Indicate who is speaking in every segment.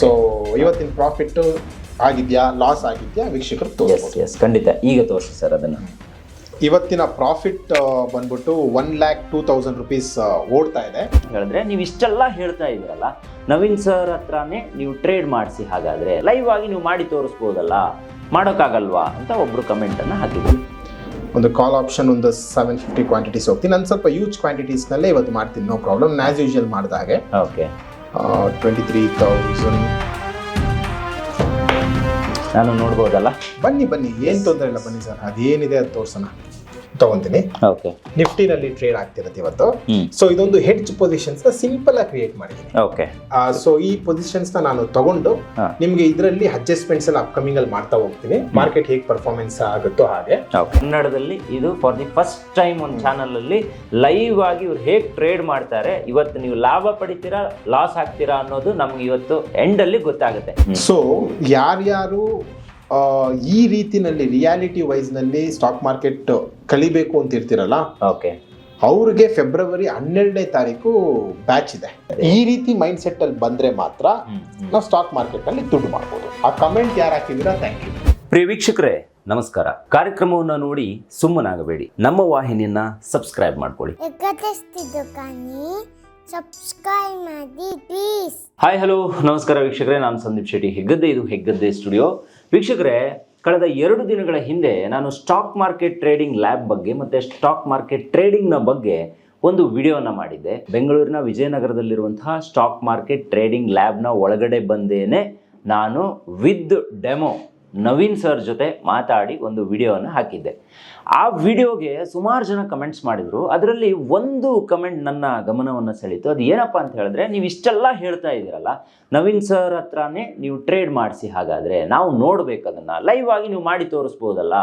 Speaker 1: So ಇವತ್ತಿನ profit ಆಗಿದ್ಯಾ loss ಆಗಿದ್ಯಾ ವೀಕ್ಷಕರು
Speaker 2: ಎಸ್
Speaker 1: ತೋರಿಸ್ಬೋದು
Speaker 2: ಎಸ್ ಖಂಡಿತ. ಈಗ ತೋರಿಸಿ ಸರ್ ಅದನ್ನು.
Speaker 1: ಇವತ್ತಿನ ಪ್ರಾಫಿಟ್ ಬಂದ್ಬಿಟ್ಟು one lakh two thousand rupees ಓಡ್ತಾ ಇದೆ.
Speaker 2: ಹೇಳಿದ್ರೆ ನೀವು ಇಷ್ಟೆಲ್ಲ ಹೇಳ್ತಾ ಇದ್ದೀರಲ್ಲ ನವೀನ್ ಸರ್ ಹತ್ರನೇ ನೀವು ಟ್ರೇಡ್ ಮಾಡಿಸಿ ಹಾಗಾದ್ರೆ ಲೈವ್ ಆಗಿ ನೀವು ಮಾಡಿ ತೋರಿಸ್ಬೋದಲ್ಲ ಮಾಡೋಕ್ಕಾಗಲ್ವಾ ಅಂತ ಒಬ್ರು ಕಮೆಂಟ್ ಅನ್ನ ಹಾಕಿದ್ರು.
Speaker 1: ಒಂದು ಕಾಲ್ ಆಪ್ಷನ್ ಒಂದು ಸೆವೆನ್ ಫಿಫ್ಟಿ ಕ್ವಾಂಟಿಟೀಸ್ ಹೋಗ್ತೀನಿ. ನಾನು ಸ್ವಲ್ಪ ಯೂಜ್ ಕ್ವಾಂಟಿಟೀಸ್ನಲ್ಲೇ ಇವತ್ತು ಮಾಡ್ತೀನಿ ನೋ ಪ್ರಾಬ್ಲಮ್ ಆ್ಯಸ್ ಯೂಶುವಲ್ ಮಾಡಿದ ಹಾಗೆ.
Speaker 2: ಓಕೆ
Speaker 1: ಟ್ವೆಂಟಿ ತ್ರೀ ತೌಸಂಡ್
Speaker 2: ನಾನು ನೋಡ್ಬೋದಲ್ಲ?
Speaker 1: ಬನ್ನಿ ಬನ್ನಿ. ಏನು ತೊಂದರೆ ಇಲ್ಲ ಬನ್ನಿ ಸರ್. ಅದೇನಿದೆ ಅದು ತೋರ್ಸೋಣ. ತಗೊಂತೀನಿ.
Speaker 2: ಓಕೆ
Speaker 1: ನಿಫ್ಟಿನಲ್ಲಿ ಟ್ರೇಡ್ ಆಗ್ತಿರುತ್ತೆ ಇವತ್ತು. ಸೊ ಇದೊಂದು ಹೆಡ್ಜ್ ಪೊಸಿಷನ್ಸ್ ಸಿಂಪಲ್ ಆಗಿ ಕ್ರಿಯೇಟ್ ಮಾಡಿದ್ದೀನಿ.
Speaker 2: ಓಕೆ
Speaker 1: ಸೊ ಈ ಪೊಸಿಷನ್ಸ್ನ ನಾನು ತಗೊಂಡು. ನಿಮ್ಗೆ ಇದರಲ್ಲಿ ಅಡ್ಜಸ್ಟ್ಮೆಂಟ್ಸ್ ಎಲ್ಲ ಅಪ್ಕಮಿಂಗ್ ಅಲ್ಲಿ ಮಾಡ್ತಾ ಹೋಗ್ತೀನಿ. ಮಾರ್ಕೆಟ್ ಹೇಗೆ ಪರ್ಫಾರ್ಮೆನ್ಸ್ ಆಗುತ್ತೋ ಹಾಗೆ.
Speaker 2: ಕನ್ನಡದಲ್ಲಿ ಇದು ಫಾರ್ ದಿ ಫಸ್ಟ್ ಟೈಮ್ ಒಂದು ಚಾನಲ್ ಅಲ್ಲಿ ಲೈವ್ ಆಗಿ ಇವ್ರು ಹೇಗೆ ಟ್ರೇಡ್ ಮಾಡ್ತಾರೆ ಇವತ್ತು ನೀವು ಲಾಭ ಪಡಿತೀರಾ ಲಾಸ್ ಆಗ್ತೀರಾ ಅನ್ನೋದು ನಮ್ಗೆ ಇವತ್ತು ಎಂಡ್ ಅಲ್ಲಿ ಗೊತ್ತಾಗುತ್ತೆ.
Speaker 1: ಸೊ ಯಾರ್ಯಾರು ಈ ರೀತಿನಲ್ಲಿ ರಿಯಾಲಿಟಿ ವೈಸ್ನಲ್ಲಿ ಸ್ಟಾಕ್ ಮಾರ್ಕೆಟ್ ಕಲಿಬೇಕು ಅಂತ ಇರ್ತಿರಲ್ಲ?
Speaker 2: ಓಕೆ
Speaker 1: ಅವ್ರಿಗೆ ಫೆಬ್ರವರಿ ಹನ್ನೆರಡನೇ ತಾರೀಕು ಬ್ಯಾಚ್ ಇದೆ. ಈ ರೀತಿ ಮೈಂಡ್ ಸೆಟ್ ಅಲ್ಲಿ ಬಂದ್ರೆ ಮಾತ್ರ ನಾವು ಸ್ಟಾಕ್ ಮಾರ್ಕೆಟ್ ಅಲ್ಲಿ ದುಡ್ಡು ಮಾಡ್ಬೋದು. ಆ ಕಮೆಂಟ್ ಯಾರು ಹಾಕಿದಿರ ಥ್ಯಾಂಕ್ ಯು
Speaker 2: ಪ್ರಿಯ ವೀಕ್ಷಕರೇ ನಮಸ್ಕಾರ. ಕಾರ್ಯಕ್ರಮವನ್ನು ನೋಡಿ ಸುಮ್ಮನಾಗಬೇಡಿ. ನಮ್ಮ ವಾಹಿನಿಯನ್ನ ಸಬ್ಸ್ಕ್ರೈಬ್ ಮಾಡ್ಕೊಳ್ಳಿ.
Speaker 3: ಸಬ್ಸ್ಕ್ರೈಬ್ ಮಾಡಿ ಪ್ಲೀಸ್
Speaker 2: ಹಾಯ್ ಹಲೋ ನಮಸ್ಕಾರ ವೀಕ್ಷಕರೇ. ನಾನು ಸಂದೀಪ್ ಶೆಟ್ಟಿ. ಹೆಗ್ಗದ್ದೆ ಇದು ಹೆಗ್ಗದ್ದೆ ಸ್ಟುಡಿಯೋ ವೀಕ್ಷಕರೇ, ಕಳೆದ ಎರಡು ದಿನಗಳ ಹಿಂದೆ ನಾನು ಸ್ಟಾಕ್ ಮಾರ್ಕೆಟ್ ಟ್ರೇಡಿಂಗ್ ಲ್ಯಾಬ್ ಬಗ್ಗೆ ಮತ್ತು ಸ್ಟಾಕ್ ಮಾರ್ಕೆಟ್ ಟ್ರೇಡಿಂಗ್ನ ಬಗ್ಗೆ ಒಂದು ವಿಡಿಯೋನ ಮಾಡಿದ್ದೆ. ಬೆಂಗಳೂರಿನ ವಿಜಯನಗರದಲ್ಲಿರುವಂತಹ ಸ್ಟಾಕ್ ಮಾರ್ಕೆಟ್ ಟ್ರೇಡಿಂಗ್ ಲ್ಯಾಬ್ನ ಒಳಗಡೆ ಬಂದೇನೆ ನಾನು ವಿದ್ ಡೆಮೋ. ನವೀನ್ ಸರ್ ಜೊತೆ ಮಾತಾಡಿ ಒಂದು ವಿಡಿಯೋವನ್ನು ಹಾಕಿದ್ದೆ. ಆ ವಿಡಿಯೋಗೆ ಸುಮಾರು ಜನ ಕಮೆಂಟ್ಸ್ ಮಾಡಿದರು. ಅದರಲ್ಲಿ ಒಂದು ಕಮೆಂಟ್ ನನ್ನ ಗಮನವನ್ನು ಸೆಳೀತು ಅದು ಏನಪ್ಪ ಅಂತ ಹೇಳಿದ್ರೆ, ನೀವು ಇಷ್ಟೆಲ್ಲ ಹೇಳ್ತಾ ಇದ್ದೀರಲ್ಲ, ನವೀನ್ ಸರ್ ಹತ್ರನೇ ನೀವು ಟ್ರೇಡ್ ಮಾಡಿಸಿ ಹಾಗಾದರೆ ನಾವು ನೋಡ್ಬೇಕು ಅದನ್ನು. ಲೈವ್ ಆಗಿ ನೀವು ಮಾಡಿ ತೋರಿಸ್ಬೋದಲ್ಲ.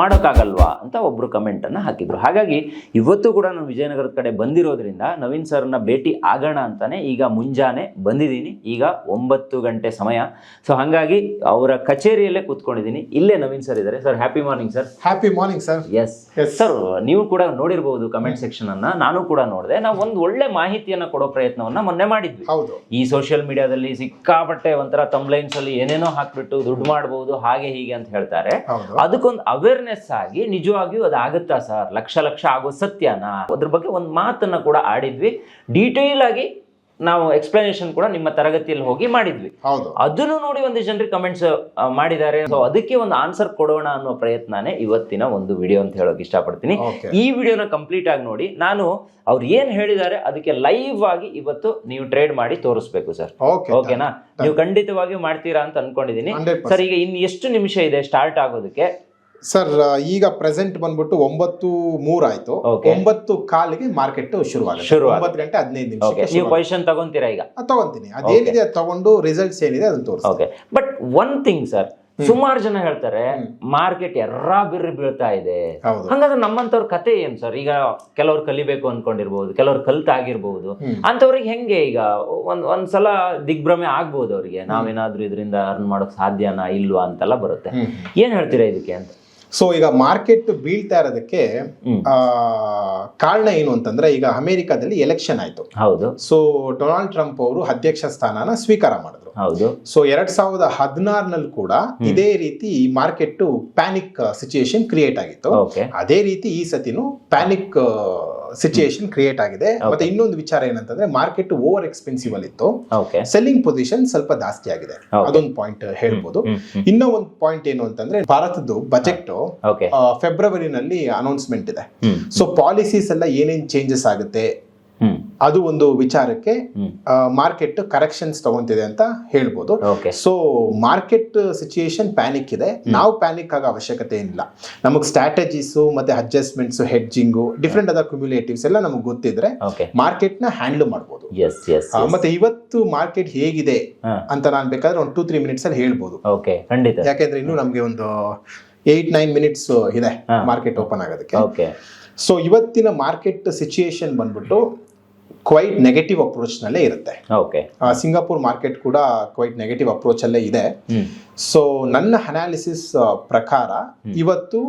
Speaker 2: ಮಾಡೋಕ್ಕಾಗಲ್ವಾ ಅಂತ ಒಬ್ಬರು ಕಮೆಂಟನ್ನು ಹಾಕಿದ್ರು. ಹಾಗಾಗಿ ಇವತ್ತು ಕೂಡ ನಾನು ವಿಜಯನಗರದ ಕಡೆ ಬಂದಿರೋದ್ರಿಂದ ನವೀನ್ ಸರ್ನ ಭೇಟಿ ಆಗೋಣ ಅಂತಾನೆ ಈಗ ಮುಂಜಾನೆ ಬಂದಿದ್ದೀನಿ. ಈಗ ಒಂಬತ್ತು ಗಂಟೆ ಸಮಯ. ಸೊ ಹಾಗಾಗಿ ಅವರ ಕಚೇರಿಯಲ್ಲೇ ಕೂತ್ಕೊಂಡಿದ್ದೀನಿ. ಇಲ್ಲೇ ನವೀನ್ ಸರ್ ಇದ್ದಾರೆ. Sir happy morning sir
Speaker 1: happy morning sir
Speaker 2: yes. Sir ನೀವು ಕೂಡ ನೋಡಿರ್ಬೋದು ಕಮೆಂಟ್ ಸೆಕ್ಷನ್ ಅನ್ನ. ನಾನು ಕೂಡ ನೋಡಿದೆ. ನಾವು ಒಂದು ಒಳ್ಳೆ ಮಾಹಿತಿಯನ್ನ ಕೊಡೋ ಪ್ರಯತ್ನವನ್ನ ಮೊನ್ನೆ ಮಾಡಿದ್ವಿ.
Speaker 1: ಹೌದು.
Speaker 2: ಈ ಸೋಷಿಯಲ್ ಮೀಡಿಯಾದಲ್ಲಿ ಸಿಕ್ಕಾಪಟ್ಟೆ ಒಂಥರ ತಮ್ಲೈನ್ಸ್ ಅಲ್ಲಿ ಏನೇನೋ ಹಾಕ್ಬಿಟ್ಟು ದುಡ್ಡು ಮಾಡಬಹುದು ಹಾಗೆ ಹೀಗೆ ಅಂತ ಹೇಳ್ತಾರೆ. ಅದಕ್ಕೊಂದು ಅವೇರ್ನೆಸ್ ಆಗಿ ನಿಜವಾಗಿಯೂ ಅದು ಆಗುತ್ತಾ ಸರ್? ಲಕ್ಷ ಲಕ್ಷ ಆಗೋ ಸತ್ಯನಾ? ಅದ್ರ ಬಗ್ಗೆ ಒಂದು ಮಾತನ್ನ ಕೂಡ ಆಡಿದ್ವಿ. ಡೀಟೇಲ್ ಆಗಿ ನಾವು ಎಕ್ಸ್ಪ್ಲನೇಷನ್ ಕೂಡ ನಿಮ್ಮ ತರಗತಿಯಲ್ಲಿ ಹೋಗಿ ಮಾಡಿದ್ವಿ. ಅದನ್ನು ನೋಡಿ ಒಂದು ಜನರಿಗೆ ಕಮೆಂಟ್ಸ್ ಮಾಡಿದ್ದಾರೆ. ಸೊ ಅದಕ್ಕೆ ಒಂದು ಆನ್ಸರ್ ಕೊಡೋಣ ಅನ್ನೋ ಪ್ರಯತ್ನನೇ ಇವತ್ತಿನ ಒಂದು ವಿಡಿಯೋ ಅಂತ ಹೇಳೋಕೆ ಇಷ್ಟಪಡ್ತೀನಿ. ಈ ವಿಡಿಯೋನ ಕಂಪ್ಲೀಟ್ ಆಗಿ ನೋಡಿ. ನಾನು ಅವ್ರು ಏನ್ ಹೇಳಿದ್ದಾರೆ ಅದಕ್ಕೆ ಲೈವ್ ಆಗಿ ಇವತ್ತು ನೀವು ಟ್ರೇಡ್ ಮಾಡಿ ತೋರಿಸ್ಬೇಕು ಸರ್.
Speaker 1: ಓಕೆ
Speaker 2: ಓಕೆನಾ ನೀವು ಖಂಡಿತವಾಗಿಯೂ ಮಾಡ್ತೀರಾ ಅಂತ ಅನ್ಕೊಂಡಿದೀನಿ ಸರ್ ಈಗ ಇನ್ನು ಎಷ್ಟು ನಿಮಿಷ ಇದೆ ಸ್ಟಾರ್ಟ್ ಆಗೋದಕ್ಕೆ?
Speaker 1: ಸರ್ ಈಗ ಪ್ರೆಸೆಂಟ್ ಬಂದ್ಬಿಟ್ಟು ಒಂಬತ್ತು ಮೂರ್ ಆಯ್ತು. ಒಂಬತ್ತು ಕಾಲಿಗೆ ಮಾರ್ಕೆಟ್ ಶುರುವಾಗುತ್ತೆ. ಒಂಬತ್ತು ಗಂಟೆ ಹದಿನೈದು
Speaker 2: ಓಕೆ
Speaker 1: ನಿಮಿಷ
Speaker 2: ನೀವು ಪೊಸಿಷನ್ ತಗೊಂತೀರಾ ಈಗ?
Speaker 1: ತಗೊಂತೀನಿ. ಅದೇನಿದೆ ಅದು ತಗೊಂಡು ರಿಸಲ್ಟ್ಸ್ ಏನಿದೆ ಅದನ್ನ ತೋರಿಸ್ತೀನಿ.
Speaker 2: ಬಟ್ ಒನ್ ಥಿಂಗ್ ಸರ್ ಸುಮಾರು ಜನ ಹೇಳ್ತಾರೆ ಮಾರ್ಕೆಟ್ ಎರ್ರಾ ಬಿರ್ರಿ ಬೀಳ್ತಾ ಇದೆ. ಹಂಗಾದ್ರೆ ನಮ್ಮಂತವ್ರ ಕತೆ ಏನ್ ಸರ್ ಈಗ ಕೆಲವ್ರು ಕಲಿಬೇಕು ಅನ್ಕೊಂಡಿರ್ಬೋದು ಕೆಲವ್ರು ಕಲ್ತ್
Speaker 1: ಆಗಿರ್ಬಹುದು
Speaker 2: ಅಂತವ್ರಿಗೆ ಹೆಂಗೆ ಈಗ ಒಂದ್ ಒಂದ್ಸಲ ದಿಗ್ಭ್ರಮೆ ಆಗ್ಬಹುದು ಅವ್ರಿಗೆ? ನಾವೇನಾದ್ರೂ ಇದರಿಂದ ಅರ್ನ್ ಮಾಡೋಕ್ ಸಾಧ್ಯನಾ ಇಲ್ವಾ ಅಂತೆಲ್ಲ ಬರುತ್ತೆ. ಏನ್ ಹೇಳ್ತೀರಾ ಇದಕ್ಕೆ ಅಂತ?
Speaker 1: ಸೊ ಈಗ ಮಾರ್ಕೆಟ್ ಬೀಳ್ತಾ ಇರೋದಕ್ಕೆ ಆ, ಕಾರಣ ಏನು ಅಂತಂದ್ರೆ ಈಗ ಅಮೆರಿಕಾದಲ್ಲಿ ಎಲೆಕ್ಷನ್ ಆಯ್ತು.
Speaker 2: ಹೌದು.
Speaker 1: ಸೊ ಡೊನಾಲ್ಡ್ ಟ್ರಂಪ್ ಅವರು ಅಧ್ಯಕ್ಷ ಸ್ಥಾನನ ಸ್ವೀಕಾರ ಮಾಡಿದ್ರು.
Speaker 2: ಹೌದು.
Speaker 1: ಸೊ ಎರಡ್ ಸಾವಿರದ ಹದಿನಾರನಲ್ಲಿ ಕೂಡ ಇದೇ ರೀತಿ ಮಾರ್ಕೆಟ್ ಪ್ಯಾನಿಕ್ ಸಿಚುಯೇಷನ್ ಕ್ರಿಯೇಟ್ ಆಗಿತ್ತು. ಅದೇ ರೀತಿ ಈ ಸತಿನೂ ಪ್ಯಾನಿಕ್ ಸಿಚುಯೇಷನ್ ಕ್ರಿಯೇಟ್ ಆಗಿದೆ. ಮತ್ತೆ ಇನ್ನೊಂದು ವಿಚಾರ ಏನಂತಂದ್ರೆ ಮಾರ್ಕೆಟ್ ಓವರ್ ಎಕ್ಸ್ಪೆನ್ಸಿವ್ ಅಲ್ಲಿ ಇತ್ತು. ಸೆಲ್ಲಿಂಗ್ ಪೊಸಿಷನ್ ಸ್ವಲ್ಪ ಜಾಸ್ತಿ ಆಗಿದೆ. ಅದೊಂದು ಪಾಯಿಂಟ್ ಹೇಳ್ಬೋದು. ಇನ್ನೂ ಒಂದು ಪಾಯಿಂಟ್ ಏನು ಅಂತಂದ್ರೆ ಭಾರತದ್ದು ಬಜೆಟ್ ಫೆಬ್ರವರಿನಲ್ಲಿ ಅನೌನ್ಸ್ಮೆಂಟ್ ಇದೆ. ಸೊ ಪಾಲಿಸೀಸ್ ಎಲ್ಲ ಏನೇನ್ ಚೇಂಜಸ್ ಆಗುತ್ತೆ? ಅದು ಒಂದು ವಿಚಾರಕ್ಕೆ ಮಾರ್ಕೆಟ್ ಕರೆಕ್ಷನ್ಸ್ ತಗೊಂತಿದೆ ಅಂತ ಹೇಳ್ಬೋದು.
Speaker 2: Okay.
Speaker 1: So market situation panic ಇದೆ. ನಾವು ಪ್ಯಾನಿಕ್ ಆಗೋ ಅವಶ್ಯಕತೆ ಏನಿಲ್ಲ. ನಮಗೆ ಸ್ಟ್ರಾಟಜೀಸ್ ಮತ್ತೆ ಅಡ್ಜಸ್ಟ್ಮೆಂಟ್ಸ್ ಹೆಡ್ಜಿಂಗು ಡಿಫ್ರೆಂಟ್ ಅದ ಕ್ಯುಮ್ಯುಲೇಟಿವ್ಸ್ ಎಲ್ಲ ನಮಗೆ ಗೊತ್ತಿದ್ರೆ ಮಾರ್ಕೆಟ್ನ ಹ್ಯಾಂಡಲ್ ಮಾಡ್ಬೋದು. ಮತ್ತೆ ಇವತ್ತು ಮಾರ್ಕೆಟ್ ಹೇಗಿದೆ ಅಂತ ನಾನು ಬೇಕಾದ್ರೆ ಒಂದು ಟೂ ತ್ರೀ ಮಿನಿಟ್ಸ್ ಅಲ್ಲಿ ಹೇಳ್ಬೋದು. ಯಾಕೆಂದ್ರೆ ಇನ್ನು ನಮಗೆ ಒಂದು ಏಟ್ ನೈನ್ ಮಿನಿಟ್ಸ್ ಇದೆ ಮಾರ್ಕೆಟ್ ಓಪನ್ ಆಗೋದಕ್ಕೆ.
Speaker 2: ಓಕೆ.
Speaker 1: ಸೊ ಇವತ್ತಿನ ಮಾರ್ಕೆಟ್ ಸಿಚುಯೇಷನ್ ಬಂದ್ಬಿಟ್ಟು ಕ್ವೈಟ್ ನೆಗೆಟಿವ್ ಅಪ್ರೋಚ್ನಲ್ಲೇ ಇರುತ್ತೆ.
Speaker 2: ಓಕೆ
Speaker 1: ಸಿಂಗಾಪುರ್ ಮಾರ್ಕೆಟ್ ಕೂಡ ಕ್ವೈಟ್ ನೆಗೆಟಿವ್ ಅಪ್ರೋಚಲ್ಲೇ ಇದೆ. ಸೊ ನನ್ನ ಅನಾಲಿಸಿಸ್ ಪ್ರಕಾರ ಇವತ್ತು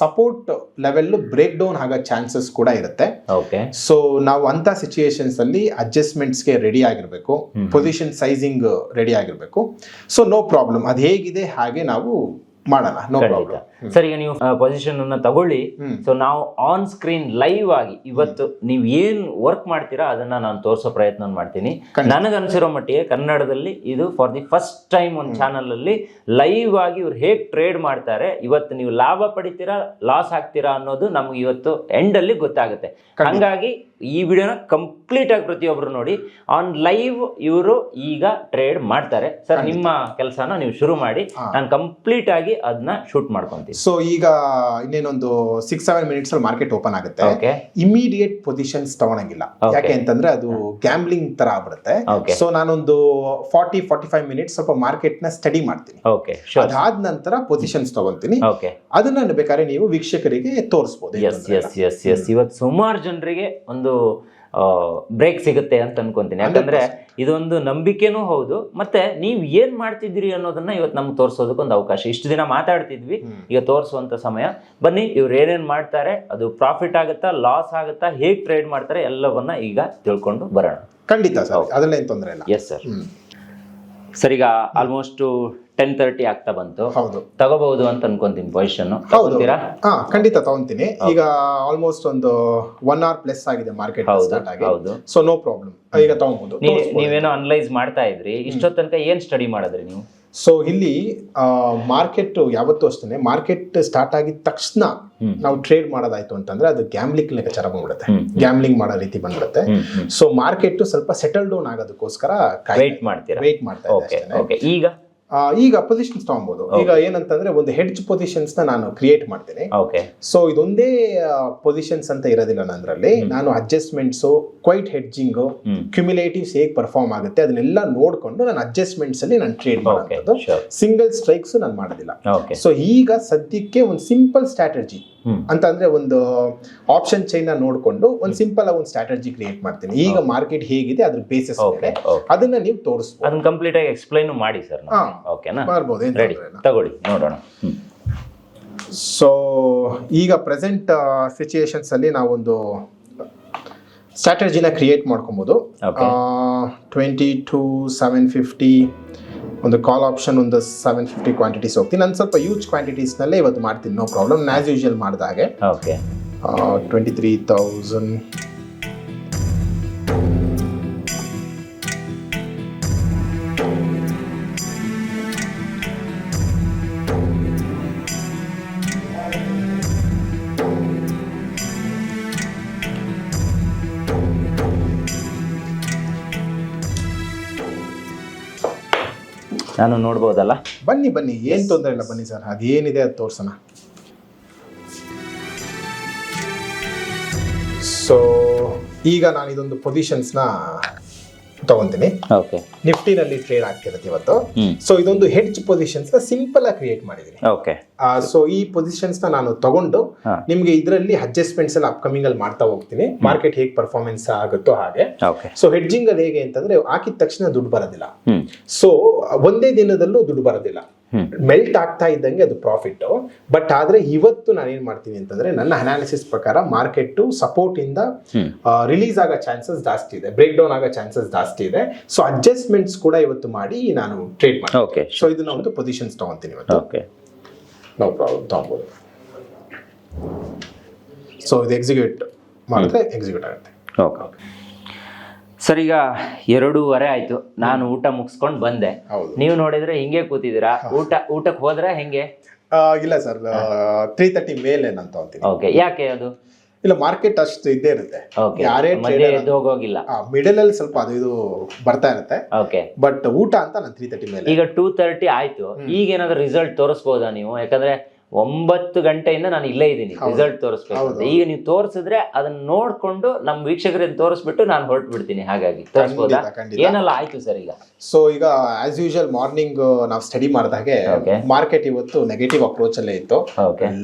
Speaker 1: ಸಪೋರ್ಟ್ ಲೆವೆಲ್ ಬ್ರೇಕ್ ಡೌನ್ ಆಗೋ ಚಾನ್ಸಸ್ ಕೂಡ ಇರುತ್ತೆ.
Speaker 2: ಓಕೆ
Speaker 1: ಸೊ ನಾವು ಅಂತ ಸಿಚುಯೇಷನ್ಸ್ ಅಲ್ಲಿ ಅಡ್ಜಸ್ಟ್ಮೆಂಟ್ಸ್ಗೆ ರೆಡಿ ಆಗಿರಬೇಕು. ಪೊಸಿಷನ್ ಸೈಜಿಂಗ್ ರೆಡಿ ಆಗಿರಬೇಕು. ಸೊ ನೋ ಪ್ರಾಬ್ಲಮ್ ಅದು ಹೇಗಿದೆ ಹಾಗೆ ನಾವು ಮಾಡೋಣ ನೋ
Speaker 2: ಖಂಡಿತ.
Speaker 1: ಪ್ರಾಬ್ಲಮ್
Speaker 2: ಸರ್ ಈಗ ನೀವು ಪೊಸಿಷನ್ ಅನ್ನ ತಗೊಳ್ಳಿ. ಸೊ ನಾವು ಆನ್ ಸ್ಕ್ರೀನ್ ಲೈವ್ ಆಗಿ ಇವತ್ತು ನೀವು ಏನ್ ವರ್ಕ್ ಮಾಡ್ತೀರಾ ಅದನ್ನ ನಾನು ತೋರಿಸೋ ಪ್ರಯತ್ನ ಮಾಡ್ತೀನಿ. ನನಗನ್ಸಿರೋ ಮಟ್ಟಿಗೆ ಕನ್ನಡದಲ್ಲಿ ಇದು ಫಾರ್ ದಿ ಫಸ್ಟ್ ಟೈಮ್ ಒಂದು ಚಾನಲ್ ಅಲ್ಲಿ ಲೈವ್ ಆಗಿ ಇವ್ರು ಹೇಗ್ ಟ್ರೇಡ್ ಮಾಡ್ತಾರೆ ಇವತ್ತು ನೀವು ಲಾಭ ಪಡಿತೀರಾ ಲಾಸ್ ಆಗ್ತೀರಾ ಅನ್ನೋದು ನಮ್ಗೆ ಇವತ್ತು ಎಂಡ್ ಅಲ್ಲಿ ಗೊತ್ತಾಗುತ್ತೆ. ಹಂಗಾಗಿ ಈ ವಿಡಿಯೋನ ಕಂಪ್ಲೀಟ್ ಆಗಿ ಪ್ರತಿಯೊಬ್ರು ನೋಡಿ ಆನ್ ಲೈವ್ ಇವರು ಈಗ ಟ್ರೇಡ್ ಮಾಡ್ತಾರೆ. ಸರ್ ನಿಮ್ಮ ಕೆಲಸನ ನೀವು ಶುರು ಮಾಡಿ ನಾನು ಕಂಪ್ಲೀಟ್ ಆಗಿ ಅದನ್ನ ಶೂಟ್ ಮಾಡ್ಕೊಂತೀವಿ.
Speaker 1: ಸೊ ಈಗ ಇನ್ನೇನೊಂದು ಸಿಕ್ಸ್ ಸೆವೆನ್ ಮಿನಿಟ್ಸ್ ಅಲ್ಲಿ ಮಾರ್ಕೆಟ್ ಓಪನ್ ಆಗುತ್ತೆ. ಇಮಿಡಿಯೇಟ್ ಪೊಸಿಷನ್ಸ್ ತಗೊಳಂಗಿಲ್ಲ. ಯಾಕೆ ಅಂತಂದ್ರೆ ಅದು ಗ್ಯಾಮ್ಲಿಂಗ್ ತರ ಆಗ್ಬಿಡುತ್ತೆ. ಸೊ ನಾನೊಂದು ಫಾರ್ಟಿ ಫಾರ್ಟಿ ಫೈವ್ ಮಿನಿಟ್ಸ್ ಸ್ವಲ್ಪ ಮಾರ್ಕೆಟ್ನ ಸ್ಟಡಿ ಮಾಡ್ತೀನಿ. ಅದಾದ ನಂತರ ಪೊಸಿಷನ್ಸ್ ತಗೊಂತೀನಿ ಅದನ್ನ ಬೇಕಾದ್ರೆ ನೀವು ವೀಕ್ಷಕರಿಗೆ ತೋರಿಸಬಹುದು
Speaker 2: ಎಸ್ ಎಸ್ ಎಸ್ ಎಸ್ ಇವತ್ತು ಸುಮಾರು ಜನರಿಗೆ ಒಂದು ಬ್ರೇಕ್ ಸಿಗುತ್ತೆ ಅಂತ ಅನ್ಕೊಂತೀನಿ. ಯಾಕಂದ್ರೆ ಇದೊಂದು ನಂಬಿಕೆನೂ ಹೌದು. ಮತ್ತೆ ನೀವು ಏನ್ ಮಾಡ್ತಿದ್ದೀರಿ ಅನ್ನೋದನ್ನ ಇವತ್ತು ನಮ್ಗೆ ತೋರಿಸೋದಕ್ಕೆ ಒಂದು ಅವಕಾಶ. ಇಷ್ಟು ದಿನ ಮಾತಾಡ್ತಿದ್ವಿ. ಈಗ ತೋರಿಸುವಂತ ಸಮಯ. ಬನ್ನಿ ಇವ್ರು ಏನೇನ್ ಮಾಡ್ತಾರೆ ಅದು ಪ್ರಾಫಿಟ್ ಆಗುತ್ತಾ ಲಾಸ್ ಆಗುತ್ತಾ ಹೇಗ್ ಟ್ರೇಡ್ ಮಾಡ್ತಾರೆ ಎಲ್ಲವನ್ನ ಈಗ ತಿಳ್ಕೊಂಡು ಬರೋಣ.
Speaker 1: ಖಂಡಿತ ಸರ್. ಅದನ್ನೇನು ತೊಂದರೆ ಇಲ್ಲ.
Speaker 2: Yes sir. ಸರ್ ಈಗ ಆಲ್ಮೋಸ್ಟ್ ಟೆನ್ ತರ್ಟಿ ಆಗ್ತಾ ಬಂತು.
Speaker 1: ಹೌದು.
Speaker 2: ತಗೋಬಹುದು ಅಂತ ಅನ್ಕೊಂತೀನಿ ಪೊಸಿಷನ್
Speaker 1: ಹೌದು.
Speaker 2: ತಗೊಂತೀರಾ?
Speaker 1: ಹಾ ಖಂಡಿತ ತಗೊಂತೀನಿ. ಈಗ ಆಲ್ಮೋಸ್ಟ್ ಒಂದು ಒನ್ ಅವರ್ ಪ್ಲಸ್ ಆಗಿದೆ ಮಾರ್ಕೆಟ್
Speaker 2: ಹೌದು.
Speaker 1: ಸೊ ನೋ ಪ್ರಾಬ್ಲಮ್ ಈಗ ತಗೊಬಹುದು.
Speaker 2: ನೀವೇನೋ ಅನಲೈಸ್ ಮಾಡ್ತಾ ಇದ್ರಿ. ಇಷ್ಟೊತ್ತನಕ ತನಕ ಏನ್ ಸ್ಟಡಿ ಮಾಡಿದ್ರಿ ನೀವು?
Speaker 1: ಸೊ ಇಲ್ಲಿ ಮಾರ್ಕೆಟ್ ಯಾವತ್ತೂ ಅಷ್ಟೇ ಮಾರ್ಕೆಟ್ ಸ್ಟಾರ್ಟ್ ಆಗಿದ ತಕ್ಷಣ ನಾವು ಟ್ರೇಡ್ ಮಾಡೋದಾಯ್ತು ಅಂತಂದ್ರೆ ಅದು ಗ್ಯಾಮ್ಲಿಂಗ್ ಲೆಕ್ಕಾಚಾರ ಬಂದ್ಬಿಡುತ್ತೆ. ಗ್ಯಾಮ್ಲಿಂಗ್ ಮಾಡೋ ರೀತಿ ಬಂದ್ಬಿಡುತ್ತೆ. ಸೊ ಮಾರ್ಕೆಟ್ ಸ್ವಲ್ಪ ಸೆಟಲ್ ಡೌನ್ ಆಗೋದಕ್ಕೋಸ್ಕರ
Speaker 2: ವೇಟ್ ಮಾಡ್ತೀರಾ?
Speaker 1: ವೇಟ್ ಮಾಡ್ತಾ
Speaker 2: ಈಗ?
Speaker 1: ಈಗ ಪೊಸಿಷನ್ಸ್ ತಗೊಬಹುದು ಈಗ ಏನಂತಂದ್ರೆ ಒಂದು ಹೆಡ್ಜ್ ಪೊಸಿಷನ್ಸ್ನ ನಾನು ಕ್ರಿಯೇಟ್ ಮಾಡ್ತೇನೆ. ಸೊ ಇದೊಂದೇ ಪೊಸಿಷನ್ಸ್ ಅಂತ ಇರೋದಿಲ್ಲ ನಂದ್ರಲ್ಲಿ ನಾನು adjustments quite hedging
Speaker 2: cumulatives
Speaker 1: cumulatives ಹೇಗೆ ಪರ್ಫಾರ್ಮ್ ಆಗುತ್ತೆ ಅದನ್ನೆಲ್ಲ ನೋಡ್ಕೊಂಡು ನಾನು ಅಡ್ಜಸ್ಟ್ಮೆಂಟ್ಸ್ ಅಲ್ಲಿ ನಾನು ಟ್ರೇಡ್ ಮಾಡೋದು ಸಿಂಗಲ್ ಸ್ಟ್ರೈಕ್ಸ್ ನಾನು ಮಾಡೋದಿಲ್ಲ. ಸೊ ಈಗ ಸದ್ಯಕ್ಕೆ ಒಂದು ಸಿಂಪಲ್ ಸ್ಟ್ರಾಟಜಿ ಅಂತ ಅಂದ್ರೆ ಒಂದು ಆಪ್ಷನ್ ಚೈನ್ ನೋಡ್ಕೊಂಡು ಒಂದು ಸಿಂಪಲ್ ಆಗಿ ಒಂದು ಸ್ಟ್ರಾಟಜಿ ಕ್ರಿಯೇಟ್ ಮಾಡ್ತೀನಿ. ಈಗ ಮಾರ್ಕೆಟ್ ಹೇಗಿದೆ ಅದ್ರ ಬೇಸಿಸ್ ಅದನ್ನ ನೀವು ತೋರಿಸ್ಬೋದು.
Speaker 2: ಅದನ್ನ ಕಂಪ್ಲೀಟ್ ಆಗಿ ಎಕ್ಸ್ಪ್ಲೈನ್ ಮಾಡಿ ಸರ್
Speaker 1: ಹಾ.
Speaker 2: ಓಕೆನಾ?
Speaker 1: ಮಾಡ್ಬೋದು ಏನ್
Speaker 2: ರೆಡಿ
Speaker 1: ತೊಂದ್ರೆ ಇಲ್ಲ.
Speaker 2: ತಗೊಳ್ಳಿ ನೋಡೋಣ. ಹ್ಮ್.
Speaker 1: ಸೊ ಈಗ ಪ್ರೆಸೆಂಟ್ ಸಿಚುಯೇಷನ್ಸ್ ಅಲ್ಲಿ ನಾವೊಂದು ಸ್ಟ್ರಾಟಜಿನ ಕ್ರಿಯೇಟ್ ಮಾಡ್ಕೊಬೋದು.
Speaker 2: Okay.
Speaker 1: Twenty two seven fifty ಒಂದು ಕಾಲ್ ಆಪ್ಷನ್ ಒಂದು ಸೆವೆನ್ ಫಿಫ್ಟಿ ಕ್ವಾಂಟಿಟೀಸ್ ಹೋಗ್ತೀನಿ. ನಾನು ಸ್ವಲ್ಪ ಯೂಜ್ ಕ್ವಾಂಟಿಟೀಸ್ನಲ್ಲೇ ಇವತ್ತು ಮಾಡ್ತೀನಿ ನೋ ಪ್ರಾಬ್ಲಮ್ ಆಸ್ ಯೂಶುವಲ್ ಮಾಡಿದ ಹಾಗೆ.
Speaker 2: ಓಕೆ
Speaker 1: ಟ್ವೆಂಟಿ ತ್ರೀ ತೌಸಂಡ್
Speaker 2: ನಾನು ನೋಡ್ಬೋದಲ್ಲ?
Speaker 1: ಬನ್ನಿ ಬನ್ನಿ. ಏನು ತೊಂದರೆ ಇಲ್ಲ ಬನ್ನಿ ಸರ್. ಅದೇನಿದೆ ಅದು ತೋರ್ಸೋಣ. ಸೊ ಈಗ ನಾನು ಇದೊಂದು ಪೊಸಿಷನ್ಸ್ನ ತಗೊಂತೀನಿ.
Speaker 2: ಓಕೆ.
Speaker 1: ನಿಫ್ಟಿನಲ್ಲಿ ಟ್ರೇಡ್ ಆಗ್ತಿರುತ್ತೆ ಇವತ್ತು. ಸೊ ಇದೊಂದು ಹೆಡ್ಜ್ ಪೊಸಿಷನ್ಸ್ನ ಸಿಂಪಲ್ ಆಗಿ ಕ್ರಿಯೇಟ್ ಮಾಡಿದೀನಿ.
Speaker 2: ಓಕೆ.
Speaker 1: ಸೊ ಈ ಪೊಸಿಷನ್ಸ್ನ ನಾನು ತಗೊಂಡು. ನಿಮ್ಗೆ ಇದರಲ್ಲಿ ಅಡ್ಜಸ್ಟ್ಮೆಂಟ್ಸ್ ಎಲ್ಲ ಅಪ್ಕಮಿಂಗ್ ಅಲ್ಲಿ ಮಾಡ್ತಾ ಹೋಗ್ತೀನಿ. ಮಾರ್ಕೆಟ್ ಹೇಗೆ ಪರ್ಫಾರ್ಮೆನ್ಸ್ ಆಗುತ್ತೋ ಹಾಗೆ. ಸೊ ಹೆಡ್ಜಿಂಗ್ ಅಲ್ಲಿ ಹೇಗೆ ಅಂತಂದ್ರೆ ಹಾಕಿದ ತಕ್ಷಣ ದುಡ್ಡು ಬರೋದಿಲ್ಲ. ಸೊ ಒಂದೇ ದಿನದಲ್ಲೂ ದುಡ್ಡು ಬರೋದಿಲ್ಲ. ಮೆಲ್ಟ್ ಆಗ್ತಾ ಇದ್ದಂಗೆ ಅದು ಪ್ರಾಫಿಟ್ ಬಟ್ ಆದ್ರೆ ಇವತ್ತು ನಾನು ಏನ್ ಮಾಡ್ತೀನಿ ಅಂತಂದ್ರೆ ನನ್ನ ಅನಾಲಿಸಿಸ್ ಪ್ರಕಾರ ಮಾರ್ಕೆಟ್ ಸಪೋರ್ಟ್ ಇಂದ ರಿಲೀಸ್ ಆಗೋ ಚಾನ್ಸಸ್ ಜಾಸ್ತಿ ಇದೆ. ಬ್ರೇಕ್ ಡೌನ್ ಆಗೋ ಚಾನ್ಸಸ್ ಜಾಸ್ತಿ ಇದೆ. ಸೊ ಅಡ್ಜಸ್ಟ್ಮೆಂಟ್ಸ್ ಕೂಡ ಇವತ್ತು ಮಾಡಿ ನಾನು ಟ್ರೇಡ್ ಮಾಡ್ತೀನಿ.
Speaker 2: ಓಕೆ
Speaker 1: ಸೊ ಇದನ್ನ ಒಂದು ಪೊಸಿಷನ್ಸ್ ತಗೊಂತೀನಿ ಇವತ್ತು.
Speaker 2: ಓಕೆ
Speaker 1: ನೋ ಪ್ರಾಬ್ಲಮ್ ತಗೊಬೋದು. ಸೊ ಇದು ಎಕ್ಸಿಕ್ಯೂಟ್ ಮಾಡಿದ್ರೆ ಎಕ್ಸಿಕ್ಯೂಟ್ ಆಗುತ್ತೆ.
Speaker 2: ಓಕೆ ಸರ್ ಈಗ ಎರಡೂವರೆ ಆಯ್ತು. ನಾನು ಊಟ ಮುಗಿಸ್ಕೊಂಡು ಬಂದೆ. ನೀವು ನೋಡಿದ್ರೆ ಹಿಂಗೆ ಕೂತಿದ್ದೀರಾ? ಊಟ ಊಟಕ್ಕೆ ಹೋದ್ರೆ ಹೆಂಗೆ?
Speaker 1: ಇಲ್ಲ ಸರ್. ತ್ರೀ ತರ್ಟಿ ಮೇಲೆ
Speaker 2: ಓಕೆ ಯಾಕೆ ಅದು?
Speaker 1: ಇಲ್ಲ ಮಾರ್ಕೆಟ್ ಅಷ್ಟು ಇದ್ದೇ ಇರುತ್ತೆ. ಯಾರೇ
Speaker 2: ಹೋಗೋಗಿಲ್ಲ.
Speaker 1: ಮಿಡಲ್ ಅಲ್ಲಿ ಸ್ವಲ್ಪ ಅದು ಇದು ಬರ್ತಾ ಇರುತ್ತೆ.
Speaker 2: ಓಕೆ.
Speaker 1: ಬಟ್ ಊಟ ಅಂತ ನಾನು ತ್ರೀ ತರ್ಟಿ ಮೇಲೆ.
Speaker 2: ಈಗ ಟೂ ತರ್ಟಿ ಆಯ್ತು. ಈಗ ಏನಾದ್ರು ರಿಸಲ್ಟ್ ತೋರಿಸ್ಬೋದಾ ನೀವು? ಯಾಕಂದ್ರೆ ಒಂಬತ್ತು ಗಂಟೆಯಿಂದ ನಾನು ಇಲ್ಲೇ ಇದ್ದೀನಿ ರಿಸಲ್ಟ್ ತೋರಿಸ್ಬೇಕು ಅಂತ. ಈಗ ನೀವು ತೋರಿಸಿದ್ರೆ ಅದನ್ನ ನೋಡ್ಕೊಂಡು ನಮ್ಮ ವೀಕ್ಷಕರನ್ನ ತೋರಿಸ್ಬಿಟ್ಟು ನಾನು ಹೊರಟು ಬಿಡ್ತೀನಿ ಹಾಗಾಗಿ. ತೋರಿಸ್ಬೋದಾ. ಏನೆಲ್ಲ ಆಯ್ತು ಸರ್ ಈಗ?
Speaker 1: ಸೊ ಈಗ ಆಸ್ ಯೂಶಲ್ ಮಾರ್ನಿಂಗ್ ನಾವು ಸ್ಟಡಿ ಮಾಡಿದಾಗೆ. ಮಾರ್ಕೆಟ್ ಇವತ್ತು ನೆಗೆಟಿವ್ ಅಪ್ರೋಚ್ ಅಲ್ಲೇ ಇತ್ತು.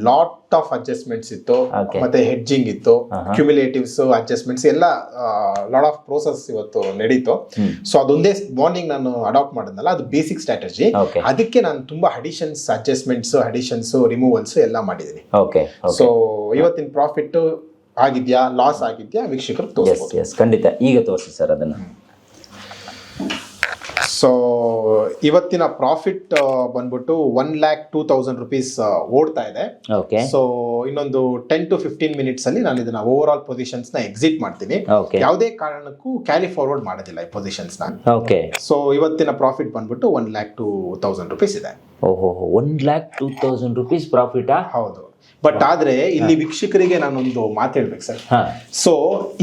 Speaker 1: ಲಾಟ್ ಆಫ್ ಅಡ್ಜಸ್ಟ್ಮೆಂಟ್ಸ್ ಇತ್ತು. ಮತ್ತೆ ಹೆಡ್ಜಿಂಗ್ ಇತ್ತು. ಕ್ಯುಮುಲೇಟಿವ್ಸ್ ಅಡ್ಜಸ್ಟ್ಮೆಂಟ್ಸ್ ಎಲ್ಲ ಲಾಟ್ ಆಫ್ ಪ್ರೋಸೆಸ್ ಇವತ್ತು ನಡೀತು. ಸೊ ಅದೊಂದೇ ಮಾರ್ನಿಂಗ್ ನಾನು ಅಡಾಪ್ಟ್ ಮಾಡಿದ್ನಲ್ಲ ಅದು ಬೇಸಿಕ್ ಸ್ಟ್ರಾಟಜಿ ಅದಕ್ಕೆ ನಾನು ತುಂಬಾ ಅಡಿಷನ್ಸ್ ಅಡ್ಜಸ್ಟ್ಮೆಂಟ್ಸ್ ಅಡಿಷನ್ಸ್ ರಿಮೂವಲ್ಸ್ ಎಲ್ಲ ಮಾಡಿದೀನಿ
Speaker 2: ಓಕೆ
Speaker 1: ಸೊ ಇವತ್ತಿನ ಪ್ರಾಫಿಟ್ ಆಗಿದ್ಯಾ ಲಾಸ್ ಆಗಿದ್ಯಾ ವೀಕ್ಷಕರು
Speaker 2: ಎಸ್
Speaker 1: ತೋರಿಸ್ಬೋದು.
Speaker 2: ಎಸ್ ಖಂಡಿತ. ಈಗ ತೋರಿಸಿ ಸರ್ ಅದನ್ನ.
Speaker 1: ಸೊ ಇವತ್ತಿನ ಪ್ರಾಫಿಟ್ ಬಂದ್ಬಿಟ್ಟು one lakh two thousand rupees ಓಡ್ತಾ ಇದೆ.
Speaker 2: ಓಕೆ
Speaker 1: ಸೊ ಇನ್ನೊಂದು ಟೆನ್ ಟು ಫಿಫ್ಟೀನ್ ಮಿನಿಟ್ಸ್ ಅಲ್ಲಿ ನಾನು ಇದನ್ನ ಓವರ್ ಆಲ್ ಪೊಸಿಷನ್ಸ್ನ ಎಕ್ಸಿಟ್ ಮಾಡ್ತೀನಿ. ಯಾವುದೇ ಕಾರಣಕ್ಕೂ ಕ್ಯಾರಿ ಫಾರ್ವರ್ಡ್ ಮಾಡೋದಿಲ್ಲ ಈ ಪೊಸಿಷನ್ಸ್ನ.
Speaker 2: ಓಕೆ
Speaker 1: ಸೊ ಇವತ್ತಿನ ಪ್ರಾಫಿಟ್ ಬಂದ್ಬಿಟ್ಟು one lakh two thousand rupees ಇದೆ.
Speaker 2: ಓಹೋ one lakh two thousand rupees ಪ್ರಾಫಿಟಾ
Speaker 1: ಹೌದು. ಬಟ್ ಆದ್ರೆ ಇಲ್ಲಿ ವೀಕ್ಷಕರಿಗೆ ನಾನೊಂದು ಮಾತು ಹೇಳ್ಬೇಕು ಸರ್. ಸೊ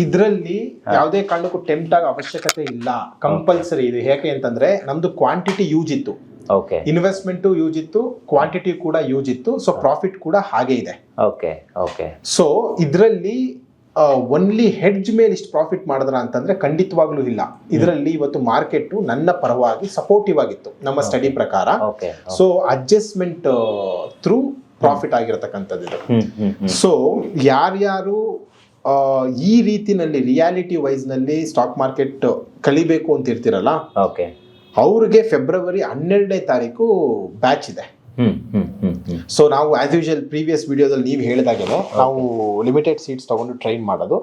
Speaker 1: ಇದರಲ್ಲಿ ಯಾವುದೇ ಕಾರಣಕ್ಕೂ ಟೆಂಪ್ಟ್ ಆಗೋ ಅವಶ್ಯಕತೆ ಇಲ್ಲ. ಕಂಪಲ್ಸರಿ ಇದು. ಯಾಕೆ ಅಂತಂದ್ರೆ ನಮ್ದು ಕ್ವಾಂಟಿಟಿ ಯೂಜ್ ಇತ್ತು.
Speaker 2: ಓಕೆ
Speaker 1: ಇನ್ವೆಸ್ಟ್ಮೆಂಟ್ ಯೂಜ್ ಇತ್ತು ಕ್ವಾಂಟಿಟಿ ಕೂಡ ಯೂಜ್ ಇತ್ತು ಸೊ ಪ್ರಾಫಿಟ್ ಕೂಡ ಹಾಗೆ ಇದೆ.
Speaker 2: ಓಕೆ ಓಕೆ
Speaker 1: ಸೊ ಇದರಲ್ಲಿ ಒನ್ಲಿ ಹೆಡ್ಜ್ ಮೇಲೆ ಇಷ್ಟು ಪ್ರಾಫಿಟ್ ಮಾಡಿದ್ರ ಅಂತಂದ್ರೆ ಖಂಡಿತವಾಗ್ಲೂ ಇಲ್ಲ. ಇದರಲ್ಲಿ ಇವತ್ತು ಮಾರ್ಕೆಟ್ ನನ್ನ ಪರವಾಗಿ ಸಪೋರ್ಟಿವ್ ಆಗಿತ್ತು ನಮ್ಮ ಸ್ಟಡಿ ಪ್ರಕಾರ.
Speaker 2: Okay
Speaker 1: so adjustment through profit ಆಗಿರತಕ್ಕಂಥದ್ದು so ಯಾರ್ಯಾರು ಈ ರೀತಿನಲ್ಲಿ ರಿಯಾಲಿಟಿ ವೈಸ್ನಲ್ಲಿ ಸ್ಟಾಕ್ ಮಾರ್ಕೆಟ್ ಕಲಿಬೇಕು ಅಂತ ಇರ್ತಿರಲ್ಲ
Speaker 2: ಓಕೆ
Speaker 1: ಅವ್ರಿಗೆ ಫೆಬ್ರವರಿ ಹನ್ನೆರಡನೇ ತಾರೀಕು ಬ್ಯಾಚ್ ಇದೆ. ಸೊ ನಾವು ಆಸ್ ಯೂಶಲ್ ಪ್ರೀವಿಯಸ್ ವಿಡಿಯೋದಲ್ಲಿ ನೀವು ಹೇಳಿದಾಗೇನೆ ನಾವು ಲಿಮಿಟೆಡ್ ಸೀಟ್ಸ್ ತಗೊಂಡು ಟ್ರೈನ್ ಮಾಡೋದು.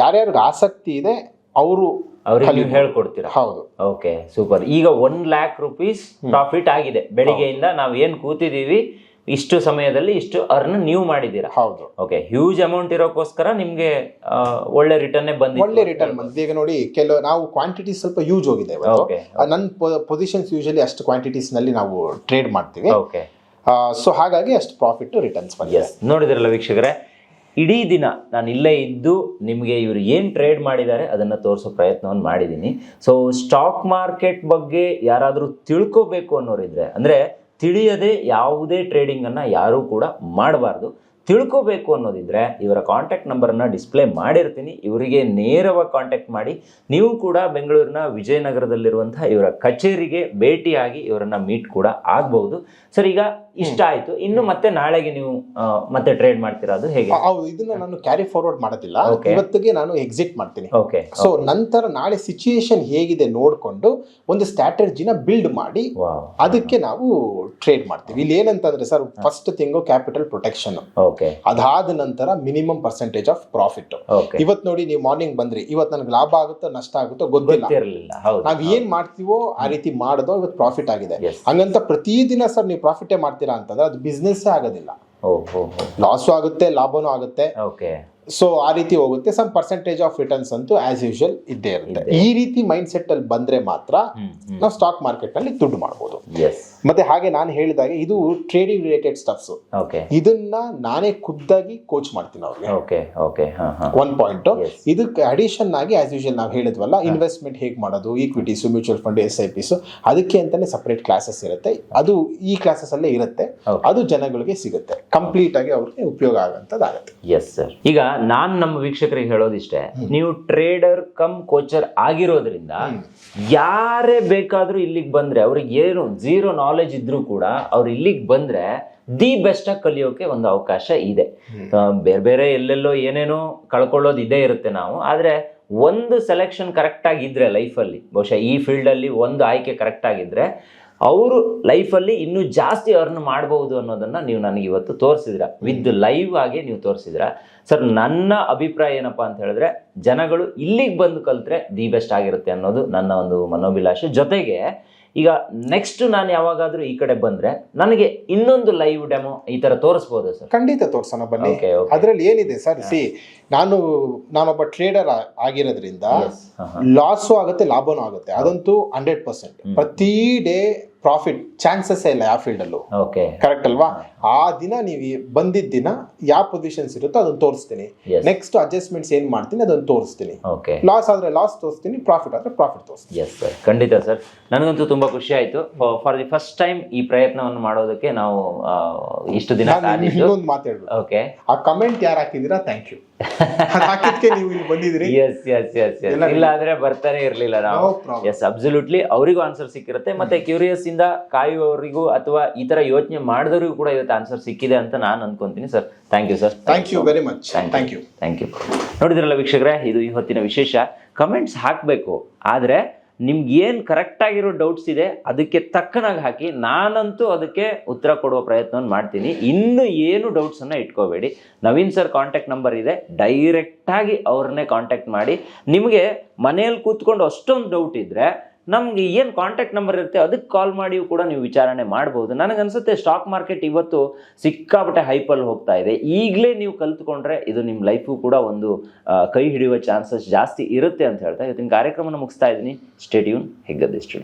Speaker 1: ಯಾರ್ಯಾರಿಗೆ ಆಸಕ್ತಿ ಇದೆ ಅವರು
Speaker 2: ಅವರಿಗೆ ಹೇಳ್ಕೊಡ್ತೀರಾ?
Speaker 1: ಹೌದು.
Speaker 2: ಓಕೆ ಸೂಪರ್ ಈಗ ಒನ್ ಲ್ಯಾಕ್ ರುಪೀಸ್ ಪ್ರಾಫಿಟ್ ಆಗಿದೆ. ಬೆಳಿಗ್ಗೆಯಿಂದ ನಾವು ಏನ್ ಕೂತಿದೀವಿ ಇಷ್ಟು ಸಮಯದಲ್ಲಿ ಇಷ್ಟು ಅರ್ನ್ ನೀವು ಮಾಡಿದ್ದೀರಾ?
Speaker 1: ಹೌದು.
Speaker 2: ಓಕೆ ಹ್ಯೂಜ್ ಅಮೌಂಟ್ ಇರೋಕ್ಕೋಸ್ಕರ ನಿಮ್ಗೆ ಒಳ್ಳೆ ರಿಟರ್ನ್ ಬಂದಿದೆ
Speaker 1: ಒಳ್ಳೆ ರಿಟರ್ನ್ ಬಂದಿದೆ ಈಗ ನೋಡಿ ಕೆಲವು ನಾವು ಕ್ವಾಂಟಿಟಿ ಸ್ವಲ್ಪ ಯೂಜ್ ಹೋಗಿದೆ ನನ್ನ ಪೊಸಿಷನ್ಸ್ ಯೂಶಲಿ ಅಷ್ಟು ಕ್ವಾಂಟಿಟೀಸ್ನಲ್ಲಿ ನಾವು ಟ್ರೇಡ್ ಮಾಡ್ತೀವಿ.
Speaker 2: ಓಕೆ
Speaker 1: ಸೊ ಹಾಗಾಗಿ ಅಷ್ಟು ಪ್ರಾಫಿಟ್ ರಿಟರ್ನ್ಸ್ ಬಂದಿದೆ.
Speaker 2: ವೀಕ್ಷಕರೇ, ಇಡೀ ದಿನ ನಾನು ಇಲ್ಲೇ ಇದ್ದು ನಿಮಗೆ ಇವರು ಏನು ಟ್ರೇಡ್ ಮಾಡಿದ್ದಾರೆ ಅದನ್ನು ತೋರಿಸೋ ಪ್ರಯತ್ನವನ್ನು ಮಾಡಿದ್ದೀನಿ ಸೊ ಸ್ಟಾಕ್ ಮಾರ್ಕೆಟ್ ಬಗ್ಗೆ ಯಾರಾದರೂ ತಿಳ್ಕೋಬೇಕು ಅನ್ನೋರಿದ್ರೆ, ಅಂದರೆ ತಿಳಿಯದೆ ಯಾವುದೇ ಟ್ರೇಡಿಂಗನ್ನು ಯಾರೂ ಕೂಡ ಮಾಡಬಾರ್ದು. ತಿಳ್ಕೋಬೇಕು ಅನ್ನೋದಿದ್ರೆ ಇವರ ಕಾಂಟ್ಯಾಕ್ಟ್ ನಂಬರನ್ನು ಡಿಸ್ಪ್ಲೇ ಮಾಡಿರ್ತೀನಿ. ಇವರಿಗೆ ನೇರವಾಗಿ ಕಾಂಟ್ಯಾಕ್ಟ್ ಮಾಡಿ. ನೀವು ಕೂಡ ಬೆಂಗಳೂರಿನ ವಿಜಯನಗರದಲ್ಲಿರುವಂಥ ಇವರ ಕಚೇರಿಗೆ ಭೇಟಿಯಾಗಿ ಇವರನ್ನು ಮೀಟ್ ಕೂಡ ಆಗ್ಬೋದು ಸರ್, ಈಗ ಇಷ್ಟ ಆಯ್ತು. ಇನ್ನು ಮತ್ತೆ ನಾಳೆಗೆ ನೀವು ಮತ್ತೆ ಟ್ರೇಡ್ ಮಾಡ್ತೀರಾ ಅದು ಹೇಗೆ?
Speaker 1: ಇದನ್ನ ನಾನು ಕ್ಯಾರಿ ಫಾರ್ವರ್ಡ್ ಮಾಡೋದಿಲ್ಲ. ಇವತ್ತಿಗೆ ನಾನು ಎಕ್ಸಿಟ್ ಮಾಡ್ತೀನಿ.
Speaker 2: ಓಕೆ
Speaker 1: ಸೊ ನಂತರ ನಾಳೆ ಸಿಚುಯೇಷನ್ ಹೇಗಿದೆ ನೋಡಿಕೊಂಡು ಒಂದು ಸ್ಟ್ರಾಟಜಿನ ಬಿಲ್ಡ್ ಮಾಡಿ ಅದಕ್ಕೆ ನಾವು ಟ್ರೇಡ್ ಮಾಡ್ತೀವಿ. ಇಲ್ಲಿ ಏನಂತಂದ್ರೆ sir first thing capital protection
Speaker 2: okay
Speaker 1: ಅದಾದ ನಂತರ ಮಿನಿಮಮ್ ಪರ್ಸೆಂಟೇಜ್ ಆಫ್ ಪ್ರಾಫಿಟ್
Speaker 2: ಇವತ್ತು
Speaker 1: ಇವತ್ ನೋಡಿ ನೀವು ಮಾರ್ನಿಂಗ್ ಬಂದ್ರಿ. ಇವತ್ತು ನನಗೆ ಲಾಭ ಆಗುತ್ತೋ ನಷ್ಟ ಆಗುತ್ತೋ ಗೊತ್ತಿಲ್ಲ. ನಾವ್ ಏನ್ ಮಾಡ್ತೀವೋ ಆ ರೀತಿ ಮಾಡೋದು ಇವತ್ತು ಪ್ರಾಫಿಟ್ ಆಗಿದೆ. ಹಂಗಂತ ಪ್ರತಿದಿನ ಸರ್ ನೀವು ಪ್ರಾಫಿಟೇ ಮಾಡ್ತೀರಾ? ಅಂತಂದ್ರೆ ಅದು ಬಿಸ್ನೆಸ್ ಆಗೋದಿಲ್ಲ. ಲಾಸು ಆಗುತ್ತೆ ಲಾಭನೂ ಆಗುತ್ತೆ.
Speaker 2: ಓಕೆ
Speaker 1: ಸೊ ಆ ರೀತಿ ಹೋಗುತ್ತೆ. ಸಮ್ ಪರ್ಸೆಂಟೇಜ್ ಆಫ್ ರಿಟರ್ನ್ಸ್ ಅಂತೂ ಆಸ್ ಯೂಶುವಲ್ ಇದ್ದೇ ಇರುತ್ತೆ. ಈ ರೀತಿ ಮೈಂಡ್ ಸೆಟ್ ಅಲ್ಲಿ ಬಂದ್ರೆ ಮಾತ್ರ ನಾವು ಸ್ಟಾಕ್ ಮಾರ್ಕೆಟ್ನಲ್ಲಿ ದುಡ್ಡು
Speaker 2: ಮಾಡಬಹುದು
Speaker 1: ಮತ್ತೆ ಹಾಗೆ ನಾನು ಹೇಳಿದಾಗ ಇದು ಟ್ರೇಡಿಂಗ್ ರಿಲೇಟೆಡ್ ಸ್ಟಫ್ಸ್
Speaker 2: ಓಕೆ
Speaker 1: ಇದನ್ನ ನಾನೇ ಖುದ್ದಾಗಿ ಕೋಚ್ ಮಾಡ್ತೀನಿ ಅವ್ರಿಗೆ.
Speaker 2: Okay okay
Speaker 1: one point. ಇದಕ್ಕೆ ಅಡಿಷನ್ ಆಗಿ ಆಸ್ ಯೂಶಲ್ ನಾವು ಹೇಳಿದ್ವಲ್ಲ ಇನ್ವೆಸ್ಟ್ಮೆಂಟ್ ಹೇಗೆ ಮಾಡೋದು equities mutual fund S I Ps ಅದಕ್ಕೆ ಅಂತಾನೆ ಸಪ್ರೇಟ್ ಕ್ಲಾಸಸ್ ಇರುತ್ತೆ. ಅದು ಈ ಕ್ಲಾಸಸ್ ಅಲ್ಲೇ ಇರುತ್ತೆ. ಅದು ಜನಗಳಿಗೆ ಸಿಗುತ್ತೆ. ಕಂಪ್ಲೀಟ್ ಆಗಿ ಅವ್ರಿಗೆ ಉಪಯೋಗ ಆಗುತ್ತೆ
Speaker 2: ಎಸ್ ಸರ್ ಈಗ ನಾನು ನಮ್ಮ ವೀಕ್ಷಕರಿಗೆ ಹೇಳೋದಿಷ್ಟೇ ನೀವು ಟ್ರೇಡರ್ ಕಮ್ ಕೋಚರ್ ಆಗಿರೋದ್ರಿಂದ ಯಾರೇ ಬೇಕಾದ್ರೂ ಇಲ್ಲಿಗೆ ಬಂದ್ರೆ ಅವ್ರಿಗೆ ಏನು ಝೀರೋ ನಾಲೆಜ್ ಇದ್ರೂ ಕೂಡ ಅವ್ರು ಇಲ್ಲಿಗೆ ಬಂದ್ರೆ ದಿ ಬೆಸ್ಟ್ ಆಗಿ ಕಲಿಯೋಕೆ ಒಂದು ಅವಕಾಶ ಇದೆ. ಬೇರೆ ಬೇರೆ ಎಲ್ಲೆಲ್ಲೋ ಏನೇನೋ ಕಳ್ಕೊಳ್ಳೋದು ಇದೇ ಇರುತ್ತೆ ನಾವು. ಆದ್ರೆ ಒಂದು ಸೆಲೆಕ್ಷನ್ ಕರೆಕ್ಟಾಗಿ ಆಗಿದ್ರೆ ಲೈಫಲ್ಲಿ ಬಹುಶಃ ಈ ಫೀಲ್ಡಲ್ಲಿ ಒಂದು ಆಯ್ಕೆ ಕರೆಕ್ಟ್ ಆಗಿದ್ರೆ ಅವರು ಲೈಫಲ್ಲಿ ಇನ್ನೂ ಜಾಸ್ತಿ ಅರ್ನ್ ಮಾಡಬಹುದು ಅನ್ನೋದನ್ನ ನೀವು ನನಗೆ ಇವತ್ತು ತೋರಿಸಿದ್ರ. ವಿತ್ ಲೈವ್ ಆಗಿ ನೀವು ತೋರಿಸಿದ್ರ. ಸರ್ ನನ್ನ ಅಭಿಪ್ರಾಯ ಏನಪ್ಪಾ ಅಂತ ಹೇಳಿದ್ರೆ ಜನಗಳು ಇಲ್ಲಿಗೆ ಬಂದು ಕಲ್ತ್ರೆ ದಿ ಬೆಸ್ಟ್ ಆಗಿರುತ್ತೆ ಅನ್ನೋದು ನನ್ನ ಒಂದು ಮನೋಭಿಲಾಷೆ. ಜೊತೆಗೆ ಈಗ ನೆಕ್ಸ್ಟ್ ನಾನು ಯಾವಾಗಾದ್ರೂ ಈ ಕಡೆ ಬಂದ್ರೆ ನನಗೆ ಇನ್ನೊಂದು ಲೈವ್ ಡೆಮೋ ಈ ತರ ತೋರಿಸಬಹುದು ಸರ್
Speaker 1: ಖಂಡಿತ ತೋರ್ಸೋಣ ಬನ್ನಿ.
Speaker 2: ಓಕೆ
Speaker 1: ಏನಿದೆ ಸರ್ ಸಿ ನಾನು ನಾನೊಬ್ಬ ಟ್ರೇಡರ್ ಆಗಿರೋದ್ರಿಂದ ಲಾಸು ಆಗುತ್ತೆ ಲಾಭನೂ ಆಗುತ್ತೆ. ಅದಂತೂ ಹಂಡ್ರೆಡ್ ಪರ್ಸೆಂಟ್ ಪ್ರತಿ ಡೇ ಪ್ರಾಫಿಟ್ ಚಾನ್ಸಸ್ ಇಲ್ಲ ಯಾವ ಫೀಲ್ಡ್ ಅಲ್ಲೂ.
Speaker 2: ಓಕೆ
Speaker 1: ಕರೆಕ್ಟ್ ಅಲ್ವಾ? ಆ ದಿನ ನೀವು ಬಂದಿದ್ದ ದಿನ ಯಾವ ಪೊಸಿಷನ್ಸ್ ಇರುತ್ತೋ ಅದನ್ನು ತೋರಿಸ್ತೀನಿ.
Speaker 2: Yes.
Speaker 1: ನೆಕ್ಸ್ಟ್ ಅಡ್ಜಸ್ಟ್ಮೆಂಟ್ಸ್ ಏನು ಮಾಡ್ತೀನಿ ಅದನ್ನು ತೋರಿಸ್ತೀನಿ.
Speaker 2: ಓಕೆ
Speaker 1: ಲಾಸ್ ಆದ್ರೆ ಲಾಸ್ ತೋರಿಸ್ತೀನಿ ಪ್ರಾಫಿಟ್ ಆದ್ರೆ ಪ್ರಾಫಿಟ್ ತೋರಿಸ್ತೀನಿ.
Speaker 2: ಎಸ್ ಸರ್ ಖಂಡಿತ ಸರ್ ನನಗಂತೂ ತುಂಬಾ ಖುಷಿ ಆಯ್ತು. ಫಾರ್ ದಿ ಫಸ್ಟ್ ಟೈಮ್ ಈ ಪ್ರಯತ್ನವನ್ನು ಮಾಡೋದಕ್ಕೆ ನಾವು ಆ, ಇಷ್ಟು ದಿನ
Speaker 1: ನಾನು
Speaker 2: ಕಾದಿದ್ದು
Speaker 1: ಇನ್ನೊಂದು ಮಾತಾಡ್ಬೇಕು
Speaker 2: ಓಕೆ
Speaker 1: ಆ ಕಮೆಂಟ್ ಯಾರು ಹಾಕಿದ್ದೀರಾ? ಥ್ಯಾಂಕ್ ಯು ಹಾಕಿದ್ಕೆ ನೀವು ಇಲ್ಲಿ ಬಂದಿದ್ದೀರಿ?
Speaker 2: ಎಸ್ ಎಸ್ ಎಸ್
Speaker 1: ಎಲ್ಲ
Speaker 2: ಇಲ್ಲ ಆದ್ರೆ ಬರ್ತಾನೆ ಇರ್ಲಿಲ್ಲ ನಾವು. ಎಸ್ ಅಬ್ಸಲ್ಯೂಟ್ಲಿ ಅವರಿಗೂ ಆನ್ಸರ್ ಸಿಕ್ಕಿರುತ್ತೆ. ಮತ್ತೆ ಕ್ಯೂರಿಯಸ್ ಇಂದ ಕಾಯುವವರಿಗೂ ಅಥವಾ ಈ ತರ ಯೋಚನೆ ಮಾಡಿದವರಿಗೂ ಕೂಡ ಇವತ್ತು ಆನ್ಸರ್ ಸಿಕ್ಕಿದೆ ಅಂತ ನಾನು ಅನ್ಕೊಂತೀನಿ sir thank you sir
Speaker 1: thank you very much thank you
Speaker 2: thank you ನೋಡಿದ್ರಲ್ಲ ವೀಕ್ಷಕರೇ ಇದು ಇವತ್ತಿನ ವಿಶೇಷ. ಕಮೆಂಟ್ಸ್ ಹಾಕಬೇಕು ಆದರೆ ನಿಮ್ಗೆ ಏನು ಕರೆಕ್ಟಾಗಿರೋ ಡೌಟ್ಸ್ ಇದೆ, ಅದಕ್ಕೆ ತಕ್ಕನಾಗಿ ಹಾಕಿ ನಾನಂತೂ ಅದಕ್ಕೆ ಉತ್ತರ ಕೊಡುವ ಪ್ರಯತ್ನವನ್ನು ಮಾಡ್ತೀನಿ. ಇನ್ನೂ ಏನು ಡೌಟ್ಸನ್ನು ಇಟ್ಕೋಬೇಡಿ. ನವೀನ್ ಸರ್ ಕಾಂಟ್ಯಾಕ್ಟ್ ನಂಬರ್ ಇದೆ. ಡೈರೆಕ್ಟಾಗಿ ಅವ್ರನ್ನೇ ಕಾಂಟ್ಯಾಕ್ಟ್ ಮಾಡಿ. ನಿಮಗೆ ಮನೆಯಲ್ಲಿ ಕೂತ್ಕೊಂಡು ಅಷ್ಟೊಂದು ಡೌಟ್ ಇದ್ದರೆ ನಮ್ಗೆ ಏನು ಕಾಂಟ್ಯಾಕ್ಟ್ ನಂಬರ್ ಇರುತ್ತೆ ಅದಕ್ಕೆ ಕಾಲ್ ಮಾಡಿಯೂ ಕೂಡ ನೀವು ವಿಚಾರಣೆ ಮಾಡ್ಬೋದು. ನನಗನ್ಸುತ್ತೆ ಸ್ಟಾಕ್ ಮಾರ್ಕೆಟ್ ಇವತ್ತು ಸಿಕ್ಕಾಪಟ್ಟೆ ಹೈಪಲ್ಲಿ ಹೋಗ್ತಾ ಇದೆ. ಈಗಲೇ ನೀವು ಕಲ್ತ್ಕೊಂಡ್ರೆ ಇದು ನಿಮ್ಮ ಲೈಫು ಕೂಡ ಒಂದು ಕೈ ಹಿಡಿಯುವ ಚಾನ್ಸಸ್ ಜಾಸ್ತಿ ಇರುತ್ತೆ ಅಂತ ಹೇಳ್ತಾ ಇವತ್ತಿನ ಕಾರ್ಯಕ್ರಮನ ಮುಗಿಸ್ತಾ ಇದ್ದೀನಿ. ಸ್ಟೇಡಿಯೂನ್ ಸ್ಟುಡಿಯೋ